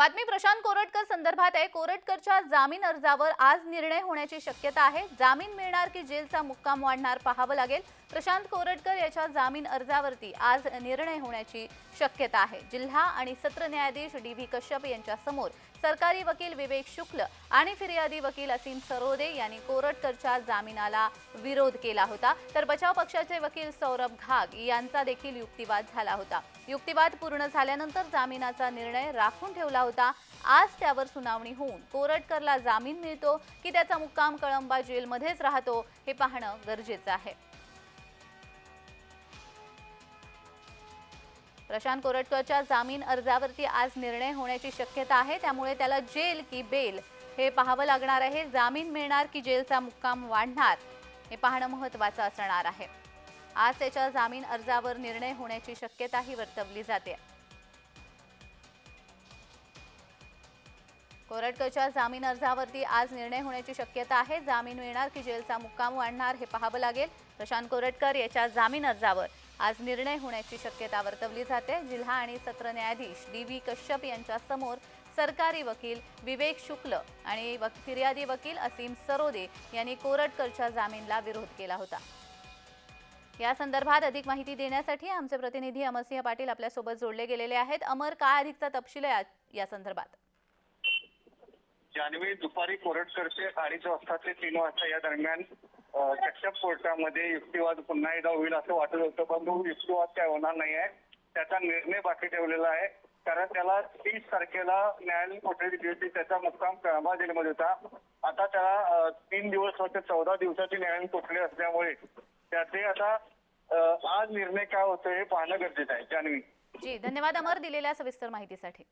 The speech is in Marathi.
बातमी प्रशांत कोरटकर संदर्भात आहे. कोरटकरच्या जामीन अर्जावर आज निर्णय होण्याची शक्यता आहे. जामीन मिळणार की जेलचा मुक्काम वाढणार पाहावं लागेल. प्रशांत कोरटकर याच्या जामीन अर्जावरती आज निर्णय होण्याची शक्यता आहे. जिल्हा आणि सत्र न्यायाधीश डी व्ही कश्यप यांच्यासमोर सरकारी वकील विवेक शुक्ल आणि फिर्यादी वकील असीम सरोदे यांनी कोरटकरच्या जामिनाला विरोध केला होता. तर बचाव पक्षाचे वकील सौरभ घाग यांचा देखील युक्तिवाद झाला होता. युक्तिवाद पूर्ण झाल्यानंतर जामिनाचा निर्णय राखून ठेवला होता. आज त्यावर सुनावणी होऊन कोरटकरला जामीन मिळतो की त्याचा मुक्काम कळंबा जेलमध्येच राहतो हे पाहणं गरजेचं आहे. प्रशांत कोरटकरच्या जामीन अर्जावरती आज निर्णय होण्याची शक्यता आहे. त्यामुळे त्याला जेल की बेल हे पाहावं लागणार आहे. जामीन मिळणार की जेलचा मुक्काम वाढणार हे पाहणं महत्वाचं असणार आहे. आज त्याच्या जामीन अर्जावर निर्णय होण्याची शक्यताही वर्तवली जाते. कोरटकरच्या जामीन अर्जावरती आज निर्णय होण्याची शक्यता आहे. जामीन मिळणार की जेलचा मुक्काम वाढणार हे पाहावं लागेल. प्रशांत कोरटकर याच्या जामीन अर्जावर आज निर्णय होण्याची शक्यता वर्तवली जाते. जिल्हा आणि सत्र न्यायाधीश डी व्ही कश्यप यांच्यासमोर सरकारी वकील विवेक शुक्ल आणि फिर्यादी वकील असीम सरोदे यांनी कोरटकरच्या जामीनला विरोध केला होता. या संदर्भात अधिक माहिती देण्यासाठी आमचे प्रतिनिधी अमरसिंह पाटील आपल्यासोबत जोडले गेलेले आहेत. अमर काय अधिकचा तपशील आहे या संदर्भात? जान्हवी दुपारी करते अडीच वाजता ते तीन वाजता या दरम्यान अ, कश्यप कोर्टामध्ये युक्तिवाद पुन्हा एकदा होईल असं वाटत होतं परंतु युक्तिवाद काय होणार नाही आहे. त्याचा निर्णय बाकी ठेवलेला आहे. कारण त्याला तीस तारखेला न्यायालयीन कोठडी दिली होती त्याचा मुक्काम कळंबा जेलमध्ये होता. आता त्याला तीन दिवस होते चौदा दिवसाची न्यायालयीन कोठडी असल्यामुळे. त्याचे आता आज निर्णय काय होतो हे पाहणं गरजेचं आहे. जान्हवी जी धन्यवाद अमर दिलेल्या सविस्तर माहितीसाठी.